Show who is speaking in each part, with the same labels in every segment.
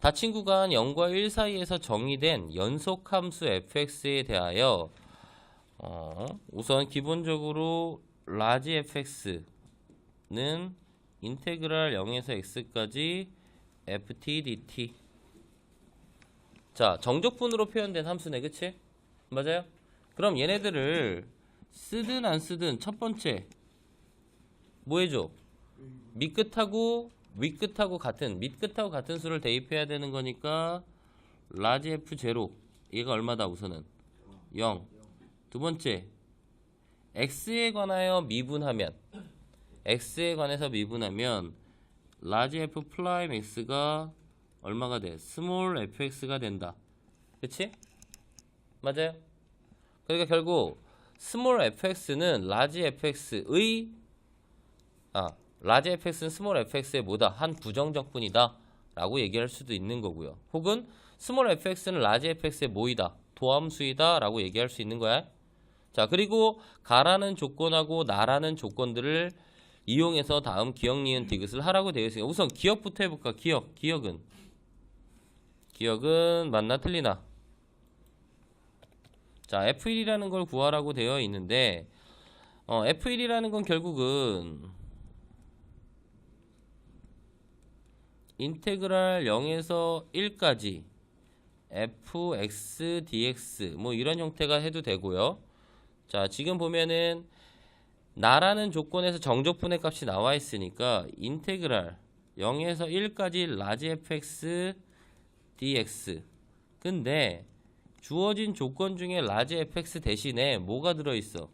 Speaker 1: 닫힌 구간 0과 1 사이에서 정의된 연속 함수 fx에 대하여 어, 우선 기본적으로 라지 fx는 인테그랄 0에서 x까지 ft dt 자 정적분으로 표현된 함수네 그치? 맞아요? 그럼 얘네들을 쓰든 안 쓰든 첫 번째 뭐 해줘? 밑끝하고 윗끝하고 같은 밑끝하고 같은 수를 대입해야 되는 거니까 라지 f 제로 얘가 얼마다 우선은 0. 두 번째 x에 관하여 미분하면 x에 관해서 미분하면 라지 f 프라임 x가 얼마가 돼? 스몰 fx가 된다. 그치? 맞아요? 그러니까 결국 스몰 fx는 라지 fx의 아 라지 fx는 스몰 fx의 뭐다? 한 부정적분이다 라고 얘기할 수도 있는 거고요. 혹은 스몰 fx는 라지 fx의 뭐이다? 도함수이다 라고 얘기할 수 있는 거야. 자 그리고 가라는 조건하고 나라는 조건들을 이용해서 다음 기억 니은 디귿을 하라고 되어 있으니까 우선 기억부터 해볼까? 기억, 기억은 기억은 맞나 틀리나? 자 F1이라는 걸 구하라고 되어 있는데 어, F1이라는 건 결국은 인테그랄 0에서 1까지 fx dx 뭐 이런 형태가 해도 되고요. 자, 지금 보면은 나라는 조건에서 정적분의 값이 나와 있으니까 인테그랄 0에서 1까지 라지 fx dx 근데 주어진 조건 중에 라지 fx 대신에 뭐가 들어 있어?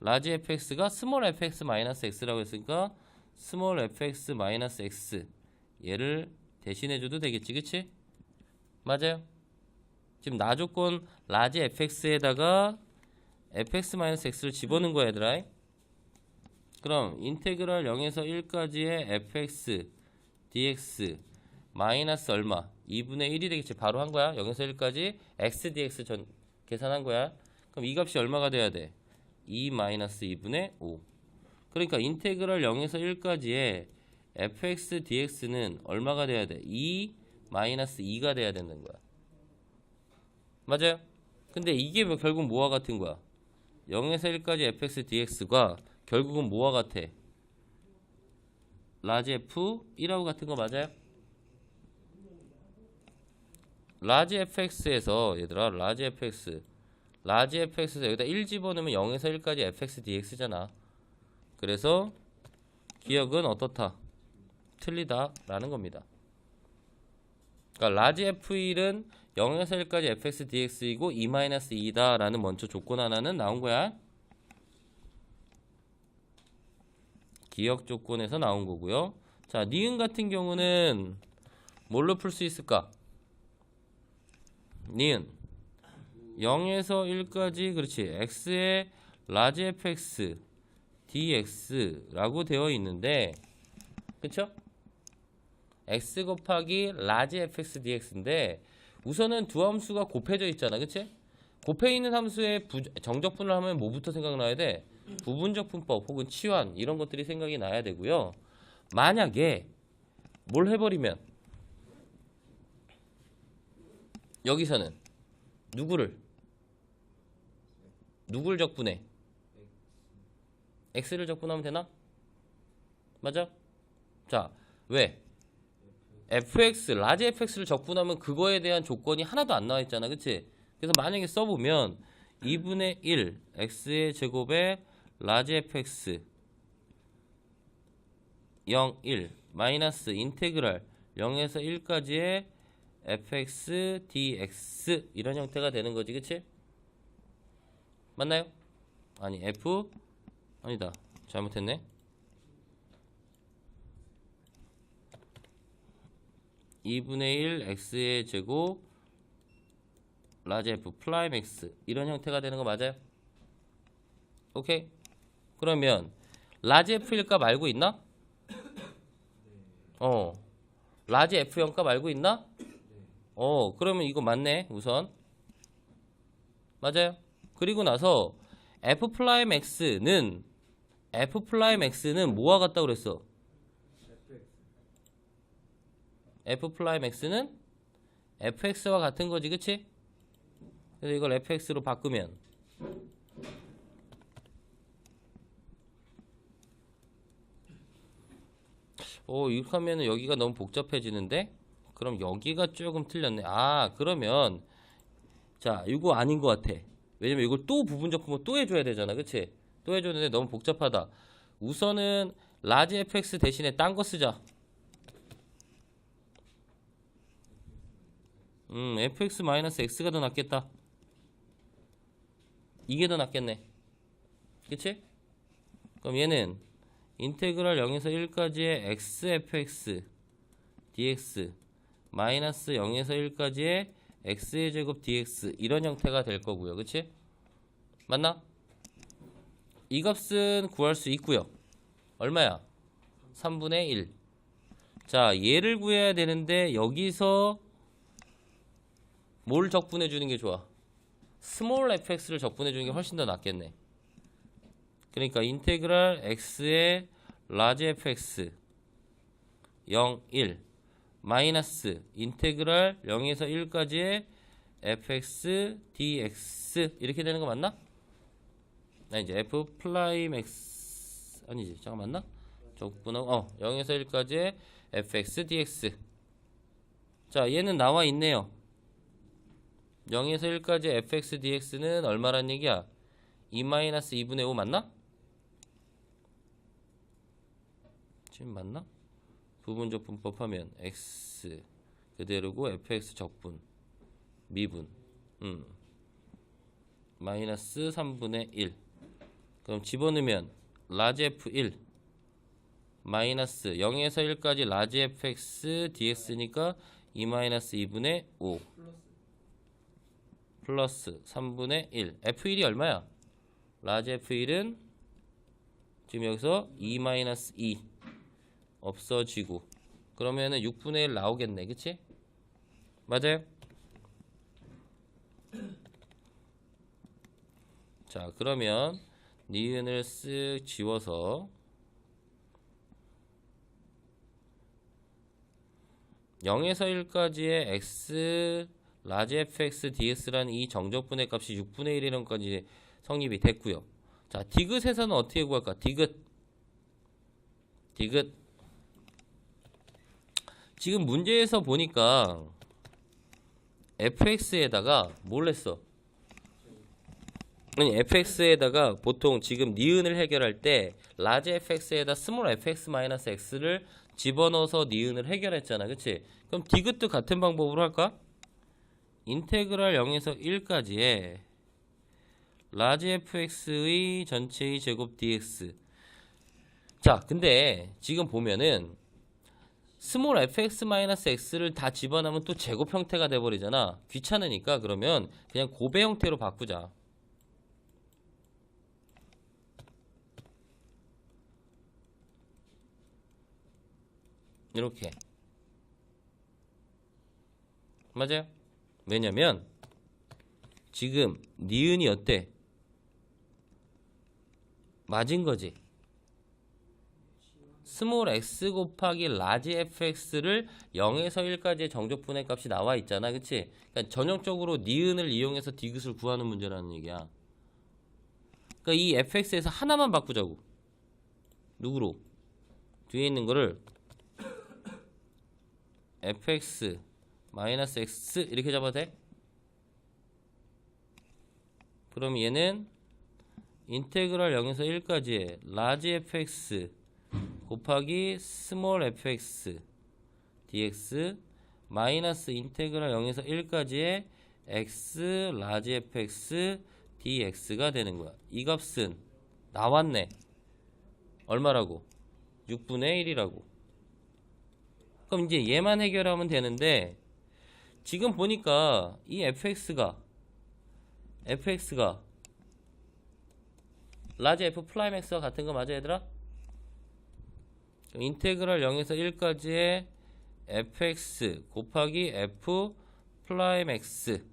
Speaker 1: 라지 fx가 스몰 fx 마이너스 x라고 했으니까 스몰 fx 마이너스 x 얘를 대신해 줘도 되겠지 그치? 맞아요. 지금 나 조건 라지 fx에다가 fx-x를 집어넣은 거야 얘들아. 그럼 인테그랄 0에서 1까지의 fx dx 마이너스 얼마? 2분의 1이 되겠지. 바로 한 거야. 0에서 1까지 x dx 전 계산한 거야. 그럼 이 값이 얼마가 돼야 돼? 2 마이너스 2분의 5 그러니까 인테그랄 0에서 1까지의 fx dx는 얼마가 돼야 돼? 2 마이너스 2가 돼야 되는 거야. 맞아요? 근데 이게 뭐 결국 뭐와 같은 거야? 0에서 1까지 fx dx가 결국은 뭐와 같아? 라지 f 1하고 같은 거 맞아요? 라지 fx에서 얘들아 라지 fx 라지 fx에서 여기다 1 집어넣으면 0에서 1까지 fx dx잖아. 그래서 기억은 어떻다? 틀리다라는 겁니다. 그러니까 라지 f1은 0에서 1까지 fx dx이고 2-2다라는 먼저 조건 하나는 나온 거야. 기억 조건에서 나온 거고요. 자, 니은 같은 경우는 뭘로 풀 수 있을까? 니은 0에서 1까지 그렇지. x의 라지 fx dx라고 되어 있는데 그쵸? X 곱하기 라지 fx dx인데 우선은 두 함수가 곱해져 있잖아 그치? 곱해 있는 함수의 부, 정적분을 하면 뭐부터 생각나야 돼? 부분적분법 혹은 치환 이런 것들이 생각이 나야 되고요 만약에 뭘 해버리면 여기서는 누구를 누굴 적분해? x를 적분하면 되나? 맞아? 자, 왜? Fx, 라지 fx를 적분하면 그거에 대한 조건이 하나도 안 나와 있잖아. 그치? 그래서 만약에 써보면 2분의 1 x의 제곱에 라지 fx 0, 1 마이너스 인테그랄 0에서 1까지의 fx dx 이런 형태가 되는 거지. 그치? 맞나요? 아니 f 아니다. 잘못했네. 2분의 1 x의 제곱 라지 f 플라임 x 이런 형태가 되는 거 맞아요? 오케이? 그러면 라지 f일 값 알고 있나? 어 라지 f0 값 알고 있나? 어 그러면 이거 맞네 우선 맞아요? 그리고 나서 f 플라임 x는 f 플라임 x는 뭐와 같다고 그랬어? F 프라임 x는 fx와 같은 거지, 그치? 그래서 이걸 fx로 바꾸면 오, 이렇게 하면 여기가 너무 복잡해지는데? 그럼 여기가 조금 틀렸네. 아, 그러면 자, 이거 아닌 것 같아. 왜냐면 이걸 또 부분적 분모 또 해줘야 되잖아, 그치? 또 해줘야 되는데 너무 복잡하다. 우선은 라지 fx 대신에 딴 거 쓰자. 음, fx 마이너스 x가 더 낫겠다. 이게 더 낫겠네. 그치? 그럼 얘는 인테그랄 0에서 1까지의 xfx dx 마이너스 0에서 1까지의 x의 제곱 dx 이런 형태가 될 거고요. 그치? 맞나? 이 값은 구할 수 있고요. 얼마야? 3분의 1. 자, 얘를 구해야 되는데 여기서 뭘 적분해 주는 게 좋아? 스몰 fx를 적분해 주는 게 훨씬 더 낫겠네. 그러니까 인테그랄 x의 라지 fx 0, 1 마이너스 인테그랄 0에서 1까지의 fx dx 이렇게 되는 거 맞나? 나 이제 f 프라임 x 아니지 잠깐 맞나? 적분하 어 0에서 1까지의 fx dx 자 얘는 나와 있네요 0에서 1까지 fx dx는 얼마란 얘기야? 2-2분의 5 맞나? 지금 맞나? 부분적 분법 하면 x 그대로고 fx 적분 미분 음 마이너스 3분의 1 그럼 집어넣으면 라지 f1 마이너스 0에서 1까지 라지 fx dx니까 2 마이너스 2분의 5 플러스 3분의 1 f1이 얼마야? 라지 f1은 지금 여기서 2 마이너스 2 없어지고 그러면은 6분의 1 나오겠네 그치? 맞아요? 자 그러면 니은을 쓱 지워서 0에서 1까지의 x 라지 fx ds라는 이 정적분의 값이 6분의 1이라는 것까지 성립이 됐고요. 자 디귿에서는 어떻게 구할까? 디귿 디귿 지금 문제에서 보니까 fx에다가 뭘 했어? 아니 fx에다가 보통 지금 니은을 해결할 때 라지 fx에다 스몰 fx 마이너스 x를 집어넣어서 니은을 해결했잖아 그치? 그럼 디귿도 같은 방법으로 할까? 인테그랄 0에서 1까지의 라지 fx의 전체의 제곱 dx. 자 근데 지금 보면은 스몰 fx 마이너스 x를 다 집어넣으면 또 제곱 형태가 돼버리잖아. 귀찮으니까 그러면 그냥 고배 형태로 바꾸자. 이렇게. 맞아요 왜냐면 지금 니은이 어때? 맞은 거지. 스몰 x 곱하기 라지 fx를 0에서 1까지의 정적분의 값이 나와 있잖아. 그치? 그러니까 전형적으로 니은을 이용해서 디귿을 구하는 문제라는 얘기야. 그러니까 이 fx에서 하나만 바꾸자고. 누구로? 뒤에 있는 거를 fx 마이너스 x 이렇게 잡아도 돼? 그럼 얘는 인테그랄 0에서 1까지의 라지 fx 곱하기 스몰 fx dx 마이너스 인테그랄 0에서 1까지의 x 라지 fx dx가 되는 거야. 이 값은 나왔네. 얼마라고? 6분의 1이라고. 그럼 이제 얘만 해결하면 되는데 지금 보니까 이 fx가 fx가 라지 f 프라임 x와 같은 거 맞아 얘들아? 그럼 인테그랄 0에서 1까지의 fx 곱하기 f 프라임 x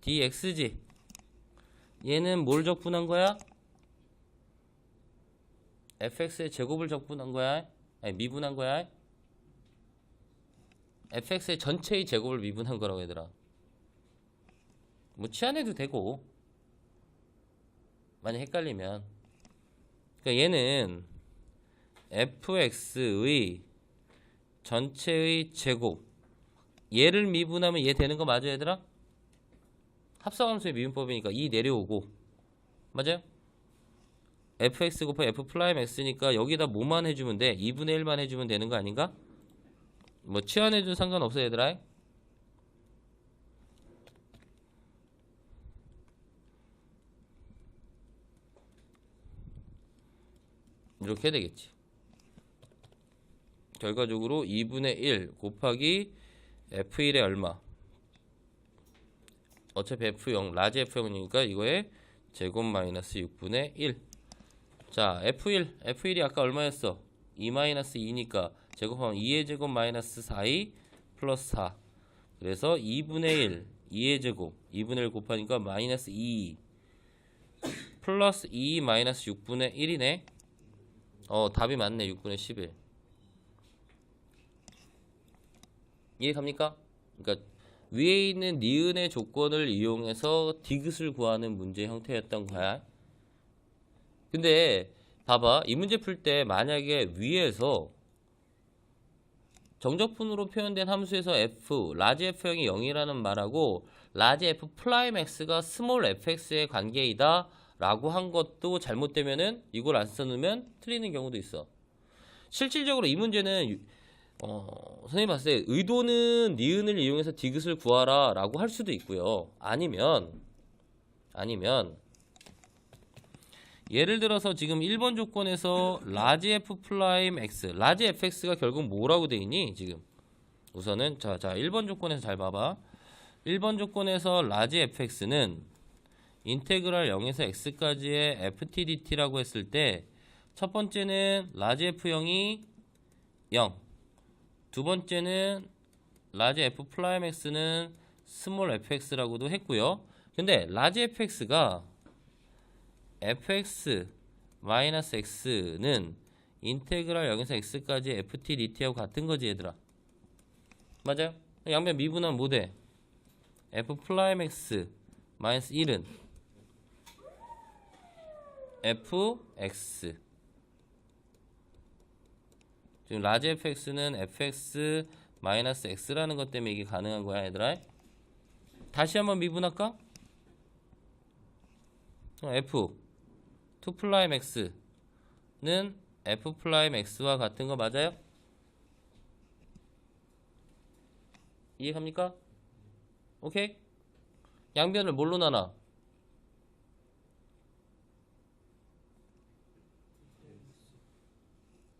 Speaker 1: dx지 얘는 뭘 적분한 거야? fx의 제곱을 적분한 거야? 아니 미분한 거야? Fx의 전체의 제곱을 미분한 거라고 얘들아. 뭐 치환해도 되고 만약 헷갈리면 그러니까 얘는 fx의 전체의 제곱 얘를 미분하면 얘 되는 거 맞아요 얘들아? 합성함수의 미분법이니까 이 내려오고 맞아요? fx 곱하기 f 프라임 x니까 여기다 뭐만 해주면 돼? 2분의 1만 해주면 되는 거 아닌가? 뭐 치환해도 상관없어 얘들아. 이렇게 되겠지. 결과적으로 2분의 1 곱하기 f1의 얼마? 어차피 f0 라지 f0이니까 이거에 제곱 마이너스 6분의 1 자, F1, F1이 아까 얼마였어? 2 마이너스 2니까 제곱하면 2의 제곱 마이너스 4이 플러스 4. 그래서 2분의 1, 2의 제곱, 2분의 1 곱하니까 마이너스 2 플러스 2 마이너스 6분의 1이네. 어, 답이 맞네. 6분의 11. 이해 갑니까? 그러니까 위에 있는 니은의 조건을 이용해서 디귿을 구하는 문제 형태였던 거야. 근데 봐봐 이 문제 풀 때 만약에 위에서 정적분으로 표현된 함수에서 f 라지 f형이 0이라는 말하고 라지 f 프라임 x가 스몰 fx의 관계이다 라고 한 것도 잘못되면은 이걸 안 써놓으면 틀리는 경우도 있어. 실질적으로 이 문제는 어, 선생님 봤을 때 의도는 니은을 이용해서 디귿을 구하라 라고 할 수도 있고요. 아니면 아니면 예를 들어서 지금 1번 조건에서 라지 f 플라임 x, 라지 fx가 결국 뭐라고 돼 있니? 지금 우선은 자, 자 1번 조건에서 잘 봐봐. 1번 조건에서 라지 fx는 인테그랄 0에서 x까지의 ftdt라고 했을 때 첫 번째는 라지 f0이 0. 두 번째는 라지 f 플라임 x는 스몰 fx라고도 했고요. 근데 라지 fx가 fx 마이너스 x는 인테그랄 0에서 x까지 ft dt하고 같은 거지 얘들아 맞아요? 양변 미분하면 뭐 돼? f 플라임 x 마이너스 1은 fx 지금 라지 fx는 fx 마이너스 x라는 것 때문에 이게 가능한 거야 얘들아 다시 한번 미분할까? 어, f 2 플라임 x는 f 플라임 x와 같은 거 맞아요? 이해갑니까? 오케이? 양변을 뭘로 나눠?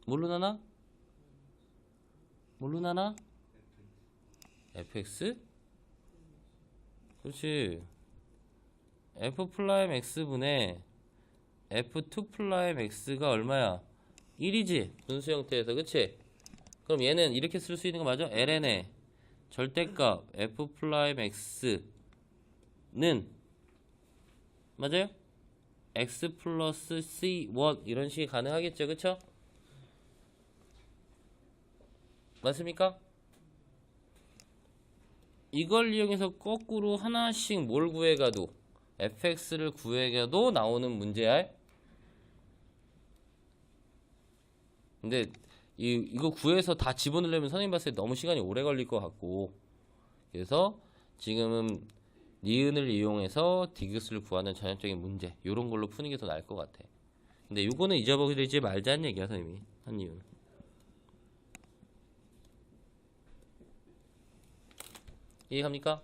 Speaker 1: 뭘로 나눠? 뭘로 나눠? fx? 그렇지 f 플라임 x분의 f2 플라임 x가 얼마야? 1이지 분수 형태에서 그치? 그럼 얘는 이렇게 쓸 수 있는 거 맞아? ln의 절대값 f 플라임 x는 맞아요? x 플러스 c1 이런 식이 가능하겠죠 그쵸? 맞습니까? 이걸 이용해서 거꾸로 하나씩 뭘 구해가도 fx를 구해가도 나오는 문제야 근데 이, 이거 구해서 다 집어넣으려면 선생님 봤을 때 너무 시간이 오래 걸릴 것 같고. 그래서 지금은 니은을 이용해서 디귿을 구하는 전형적인 문제 이런 걸로 푸는 게 더 나을 것 같아. 근데 이거는 잊어버리지 말자는 얘기야 선생님이. 한 이유는. 이해갑니까?